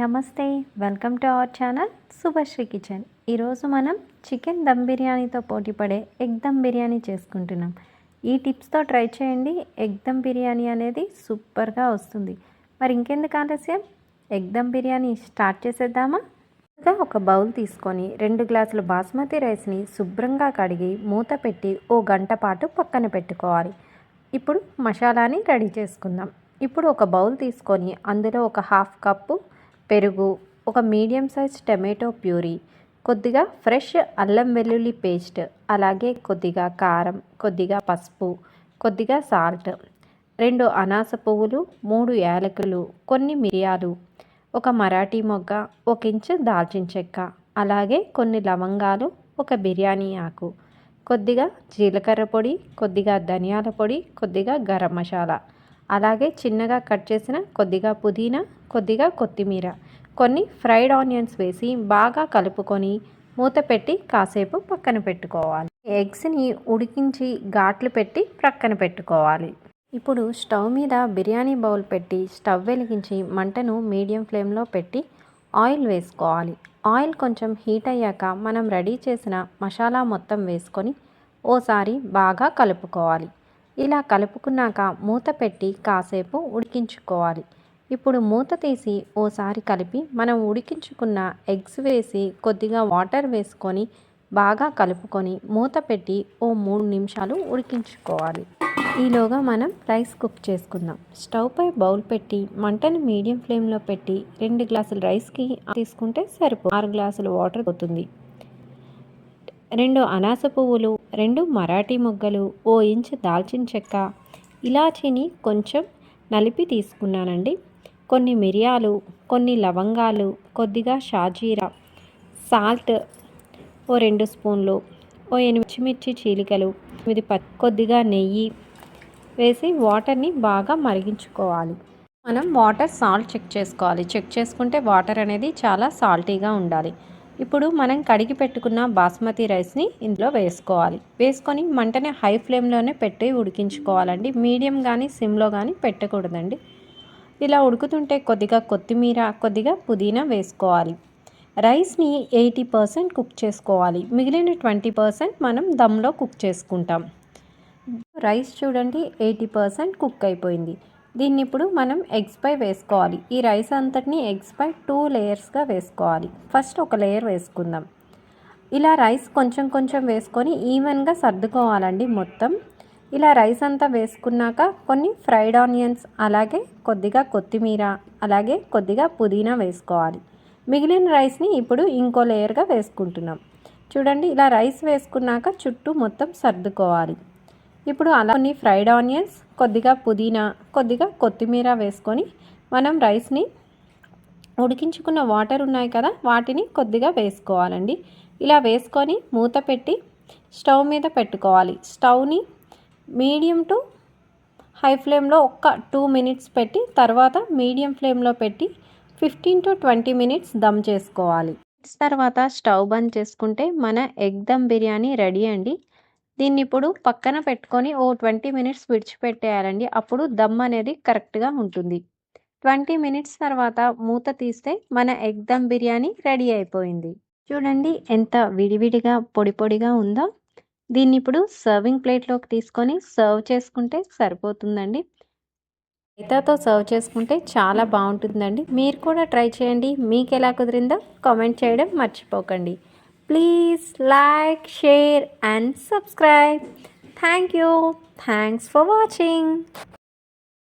నమస్తే welcome to our channel Shubhashri kitchen. ఈరోజు మనం చికెన్ దమ్ బిర్యానీతో పోటీపడే ఎగ్ దమ్ బిర్యానీ చేసుకుంటున్నాం. ఈ టిప్స్తో ట్రై చేయండి. ఎగ్ దమ్ బిర్యానీ అనేది సూపర్గా వస్తుంది. మరి ఇంకెందుకు ఆలస్యం? ఎగ్ దమ్ బిర్యానీ స్టార్ట్ చేసేద్దామా? ముందుగా ఒక బౌల్ తీసుకొని రెండు గ్లాసుల బాస్మతి రైస్ని శుభ్రంగా కడిగి మూత పెట్టి ఓ గంట పాటు పక్కన పెట్టుకోవాలి. ఇప్పుడు మసాలాని రెడీ చేసుకుందాం. ఇప్పుడు ఒక బౌల్ తీసుకొని అందులో ఒక హాఫ్ కప్పు పెరుగు ఒక మీడియం సైజ్ టమాటో ప్యూరీ కొద్దిగా ఫ్రెష్ అల్లం వెల్లుల్లి పేస్ట్ అలాగే కొద్దిగా కారం కొద్దిగా పసుపు కొద్దిగా సాల్ట్ రెండు అనాస పువ్వులు మూడు యాలకులు కొన్ని మిరియాలు ఒక మరాఠీ మొగ్గ ఒక ఇంచు దాల్చిన చెక్క అలాగే కొన్ని లవంగాలు ఒక బిర్యానీ ఆకు కొద్దిగా జీలకర్ర పొడి కొద్దిగా ధనియాల పొడి కొద్దిగా గరం మసాలా అలాగే చిన్నగా కట్ చేసిన కొద్దిగా పుదీనా కొద్దిగా కొత్తిమీర. కొన్ని ఫ్రైడ్ ఆనియన్స్ వేసి బాగా కలుపుకొని మూత పెట్టి కాసేపు పక్కన పెట్టుకోవాలి. ఎగ్స్ని ఉడికించి ఘాట్లు పెట్టి ప్రక్కన పెట్టుకోవాలి. ఇప్పుడు స్టవ్ మీద బిర్యానీ బౌల్ పెట్టి స్టవ్ వెలిగించి మంటను మీడియం ఫ్లేమ్లో పెట్టి ఆయిల్ వేసుకోవాలి. ఆయిల్ కొంచెం హీట్ అయ్యాక మనం రెడీ చేసిన మసాలా మొత్తం వేసుకొని ఓసారి బాగా కలుపుకోవాలి. ఇలా కలుపుకున్నాక మూత పెట్టి కాసేపు ఉడికించుకోవాలి. ఇప్పుడు మూత తీసి ఓసారి కలిపి మనం ఉడికించుకున్న ఎగ్స్ వేసి కొద్దిగా వాటర్ వేసుకొని బాగా కలుపుకొని మూత పెట్టి ఓ మూడు నిమిషాలు ఉడికించుకోవాలి. ఈలోగా మనం రైస్ కుక్ చేసుకుందాం. స్టవ్ పై బౌల్ పెట్టి మంటను మీడియం ఫ్లేమ్లో పెట్టి రెండు గ్లాసులు రైస్కి తీసుకుంటే సరిపో ఆరు గ్లాసులు వాటర్ పోతుంది. రెండు అనాస పువ్వులు రెండు మరాఠీ మొగ్గలు ఓ ఇంచు దాల్చిన చెక్క ఇలాచీని కొంచెం నలిపి తీసుకున్నానండి. కొన్ని మిరియాలు కొన్ని లవంగాలు కొద్దిగా షాజీరా సాల్ట్ ఓ రెండు స్పూన్లు ఓ ఎనిమిది మిర్చి చీలికలు ఎనిమిది ప కొద్దిగా నెయ్యి వేసి వాటర్ని బాగా మరిగించుకోవాలి. మనం వాటర్ సాల్ట్ చెక్ చేసుకోవాలి. చెక్ చేసుకుంటే వాటర్ అనేది చాలా సాల్టీగా ఉండాలి. ఇప్పుడు మనం కడిగి పెట్టుకున్న బాస్మతి రైస్ని ఇందులో వేసుకోవాలి. వేసుకొని మంటని హై ఫ్లేమ్లోనే పెట్టి ఉడికించుకోవాలండి. మీడియం కానీ సిమ్లో కానీ పెట్టకూడదండి. ఇలా ఉడుకుతుంటే కొద్దిగా కొత్తిమీర కొద్దిగా పుదీనా వేసుకోవాలి. రైస్ని ఎయిటీ పర్సెంట్ కుక్ చేసుకోవాలి. మిగిలిన ట్వంటీ పర్సెంట్ మనం దమ్లో కుక్ చేసుకుంటాం. రైస్ చూడండి ఎయిటీ పర్సెంట్ కుక్ అయిపోయింది. దీన్ని ఇప్పుడు మనం ఎగ్స్ పై వేసుకోవాలి. ఈ రైస్ అంతటిని ఎగ్స్ పై టూ లేయర్స్గా వేసుకోవాలి. ఫస్ట్ ఒక లేయర్ వేసుకుందాం. ఇలా రైస్ కొంచెం కొంచెం వేసుకొని ఈవెన్గా సర్దుకోవాలండి మొత్తం. ఇలా రైస్ అంతా వేసుకున్నాక కొన్ని ఫ్రైడ్ ఆనియన్స్ అలాగే కొద్దిగా కొత్తిమీర అలాగే కొద్దిగా పుదీనా వేసుకోవాలి. మిగిలిన రైస్ని ఇప్పుడు ఇంకో లేయర్గా వేసుకుంటున్నాం. చూడండి ఇలా రైస్ వేసుకున్నాక చుట్టూ మొత్తం సర్దుకోవాలి. ఇప్పుడు అలా కొన్ని ఫ్రైడ్ ఆనియన్స్ కొద్దిగా పుదీనా కొద్దిగా కొత్తిమీర వేసుకొని మనం రైస్ని ఉడికించుకున్న వాటర్ ఉన్నాయి కదా వాటిని కొద్దిగా వేసుకోవాలండి. ఇలా వేసుకొని మూత పెట్టి స్టవ్ మీద పెట్టుకోవాలి. స్టవ్ని మీడియం టు హై ఫ్లేమ్లో ఒక్క టూ మినిట్స్ పెట్టి తర్వాత మీడియం ఫ్లేమ్లో పెట్టి fifteen to twenty minutes dum చేసుకోవాలి. తర్వాత స్టవ్ బంద్ చేసుకుంటే మన ఎగ్ దమ్ బిర్యానీ రెడీ అండి. దీన్ని ఇప్పుడు పక్కన పెట్టుకొని ఓ ట్వంటీ మినిట్స్ విడిచిపెట్టేయాలండి. అప్పుడు దమ్ అనేది కరెక్ట్గా ఉంటుంది. ట్వంటీ మినిట్స్ తర్వాత మూత తీస్తే మన ఎగ్ దమ్ బిర్యానీ రెడీ అయిపోయింది. చూడండి ఎంత విడివిడిగా పొడి పొడిగా ఉందో. దీన్ని ఇప్పుడు సర్వింగ్ ప్లేట్లోకి తీసుకొని సర్వ్ చేసుకుంటే సరిపోతుందండి. రైతాతో సర్వ్ చేసుకుంటే చాలా బాగుంటుందండి. మీరు కూడా ట్రై చేయండి. మీకు ఎలా కుదిరిందో కామెంట్ చేయడం మర్చిపోకండి. Please like share and subscribe thank you thanks for watching